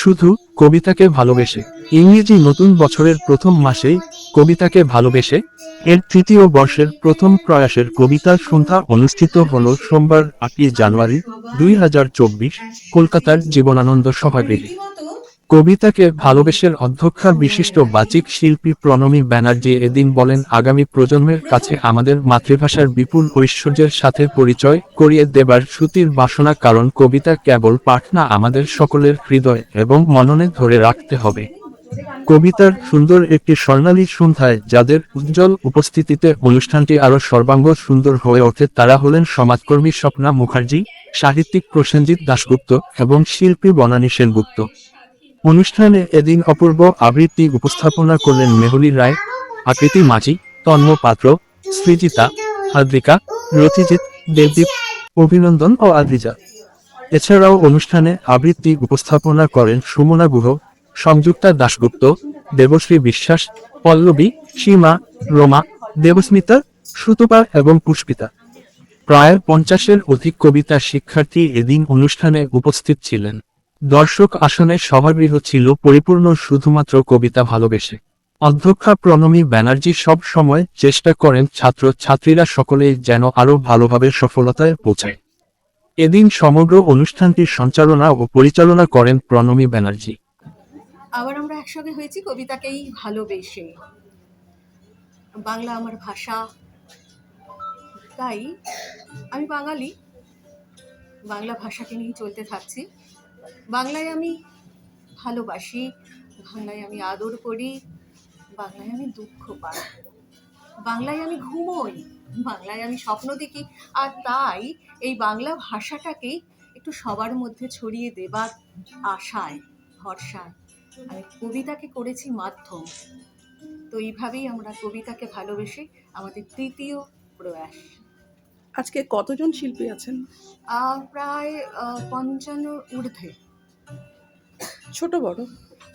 শুধু কবিতাকে ভালোবেসে। ইংরেজি নতুন বছরের প্রথম মাসেই কবিতাকে ভালোবেসে। এর তৃতীয় বর্ষের প্রথম প্রয়াসের কবিতার সন্ধ্যা অনুষ্ঠিত হল সোমবার, আটই জানুয়ারি, দুই হাজার চব্বিশ, কলকাতার জীবনানন্দ সভাগৃহে। কবিতাকে ভালোবেসের অধ্যক্ষা বিশিষ্ট বাচিক শিল্পী প্রণমী ব্যানার্জি এদিন বলেন, আগামী প্রজন্মের কাছে আমাদের মাতৃভাষার বিপুল ঐশ্বর্যের সাথে পরিচয় করিয়ে দেবার শ্রুতির বাসনা কারণ কবিতা কেবল পাঠ না, আমাদের সকলের হৃদয় এবং মননে ধরে রাখতে হবে। কবিতার সুন্দর একটি স্বর্ণালী সন্ধ্যায় যাদের উজ্জ্বল উপস্থিতিতে অনুষ্ঠানটি আরও সর্বাঙ্গ সুন্দর হয়ে ওঠে, তারা হলেন সমাজকর্মী স্বপ্না মুখার্জি, সাহিত্যিক প্রসেনজিৎ দাশগুপ্ত এবং শিল্পী বনানী সেনগুপ্ত। অনুষ্ঠানে এদিন অপূর্ব আবৃত্তি উপস্থাপনা করলেন মেহুলি রায়, আকৃতি মাঝি তন্ম পাত্র, সৃজিতা হাদ্রিকা রথিজিৎ, দেবদীপ, অভিনন্দন ও আদ্রিজা এছাড়াও অনুষ্ঠানে আবৃত্তি উপস্থাপনা করেন সুমনা গুহ, সংযুক্তা দাশগুপ্ত, দেবশ্রী বিশ্বাস, পল্লবী, সীমা, রোমা, দেবস্মিতা, সুতপা এবং পুষ্পিতা। প্রায় পঞ্চাশের অধিক কবিতা শিক্ষার্থী এদিন অনুষ্ঠানে উপস্থিত ছিলেন। দর্শক আসনে সভাগৃহ ছিল পরিপূর্ণ শুধুমাত্র কবিতা ভালোবেসে। অধ্যক্ষা প্রণমী ব্যানার্জি সব সময় চেষ্টা করেন ছাত্র ছাত্রীরা সকলেই যেন আরও ভালোভাবে সফলতায় পৌঁছায়। এদিন সমগ্র অনুষ্ঠানটির সঞ্চালনা ও পরিচালনা করেন প্রণমী ব্যানার্জি। আবার আমরা একসঙ্গে হয়েছি কবিতাকেই ভালোবেসে। বাংলা আমার ভাষা। তাই আমি বাঙালি। বাংলা ভাষাকে নিয়ে চলতে থাকছি। বাংলায় আমি ভালোবাসি, বাংলায় আমি আদর করি, বাংলায় আমি দুঃখ পাই। বাংলায় আমি ঘুমোই, বাংলায় আমি স্বপ্ন দেখি। আর তাই এই বাংলা ভাষাটাকেই একটু সবার মধ্যে ছড়িয়ে দেবার আশায়, ভরসায় আমি কবিতাকে করেছি মাধ্যম। তো এইভাবেই আমরা কবিতাকে ভালোবেসে আমাদের তৃতীয় প্রয়াস। আজকে কতজন শিল্পী আছেন? প্রায় পঞ্চান্ন ঊর্ধ্বে। ছোট বড়?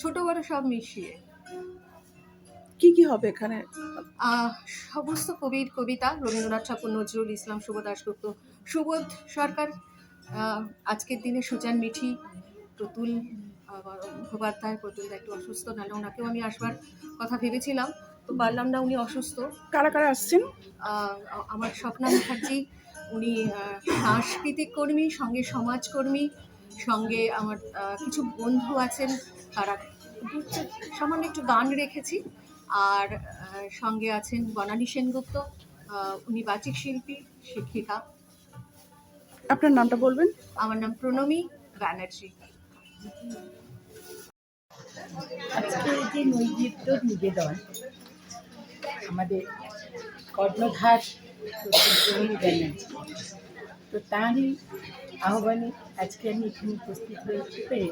ছোট বড় সব মিশিয়ে। কি কি হবে এখানে? সমস্ত কবির কবিতা রবীন্দ্রনাথ ঠাকুর নজরুল ইসলাম শুভ দাশগুপ্ত সুবোধ সরকার আজকের দিনে সুজান মিঠি প্রতুল মুখোপাধ্যায় প্রতুল একটু অসুস্থ নাহলে ওনাকেও আমি আসবার কথা ভেবেছিলাম। তো পারলাম না উনি অসুস্থ। কারা কারা আসছেন? আমার স্বপ্না মুখার্জি উনি সাংস্কৃতিক কর্মী সঙ্গে সমাজকর্মী সঙ্গে আমার কিছু বন্ধু আছেন তারা সামান্য একটু গান রেখেছি। আর সঙ্গে আছেন বনানী সেনগুপ্ত উনি বাচিক শিল্পী শিক্ষিকা। আপনার নামটা বলবেন? আমার নাম প্রণমী ব্যানার্জি। আজকে এই যে নৈবেদ্য নিবেদন। আমাদের কর্ণধার তো তারই আহ্বানে আজকে আমি এখানে উপস্থিত হয়েছি পেরে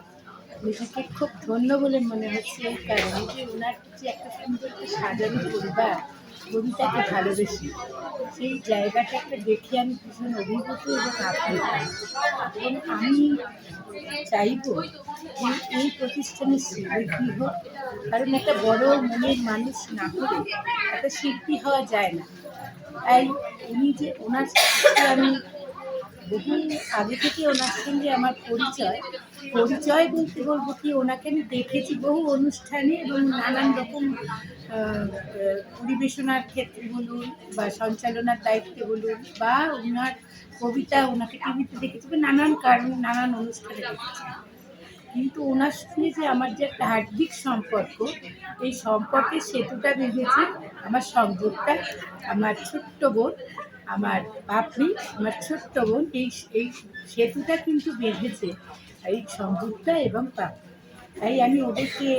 নিজেকে খুব ধন্য বলে মনে হচ্ছে, কারণে যে ওনার যে একটা সুন্দর সাজানো পরিবার, কবিতাকে ভালোবেসে। সেই জায়গাটাকে দেখে আমি ভীষণ অভিভূত এবং আপ্লুত এবং আমি চাইব যে এই প্রতিষ্ঠানের শিল্পী হোক, কারণ একটা বড় মনের মানুষ না হলে একটা শিল্পী হওয়া যায় না। তাই উনি যে ওনার আমি বহু আগে থেকে ওনার সঙ্গে আমার পরিচয়। পরিচয় বলতে বলব কি, ওনাকে আমি দেখেছি বহু অনুষ্ঠানে এবং নানান রকম পরিবেশনার ক্ষেত্রে বলুন বা সঞ্চালনার দায়িত্বে বলুন বা ওনার কবিতা ওনাকে টিভিতে দেখেছি বা নানান কারণ, নানান অনুষ্ঠানে দেখেছি। কিন্তু ওনার সঙ্গে যে আমার যে একটা হার্দিক সম্পর্ক, এই সম্পর্কের সেতুটা বেঁধেছে আমার সংযোগটা, আমার ছোট্ট বোন। আমার পাপড়ি আমার ছোট্ট বোন এই এই সেতুটা কিন্তু বেঁধেছে। এই সংযোগটা এবং পাপড়ি তাই আমি ওদেরকে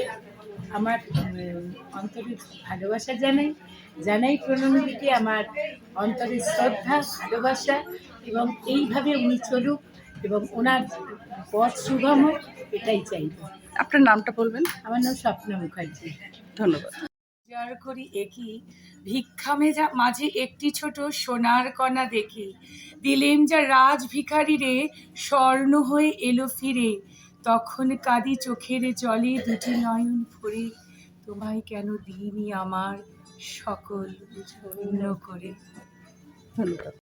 আমার উম, অন্তরের ভালোবাসা জানাই। জানাই প্রণমীদিকে আমার অন্তরের শ্রদ্ধা ভালোবাসা এবং এইভাবে উনি চলুক এবং ওনার পথ সুগম হোক এটাই চাইব। আপনার নামটা বলবেন? আমার নাম স্বপ্না মুখার্জি। ধন্যবাদ। যার করি একই। ভিক্ষা মেজা, মাঝে একটি ছোট সোনার কণা দেখি। দিলেম যা রাজ ভিখারি রে, স্বর্ণ হয়ে এলো ফিরে। তখন কাঁদি চোখের জলে দুটি নয়ন ভরে। তোমায় কেন দিইনি আমার সকল পূর্ণ করে? ধন্যবাদ।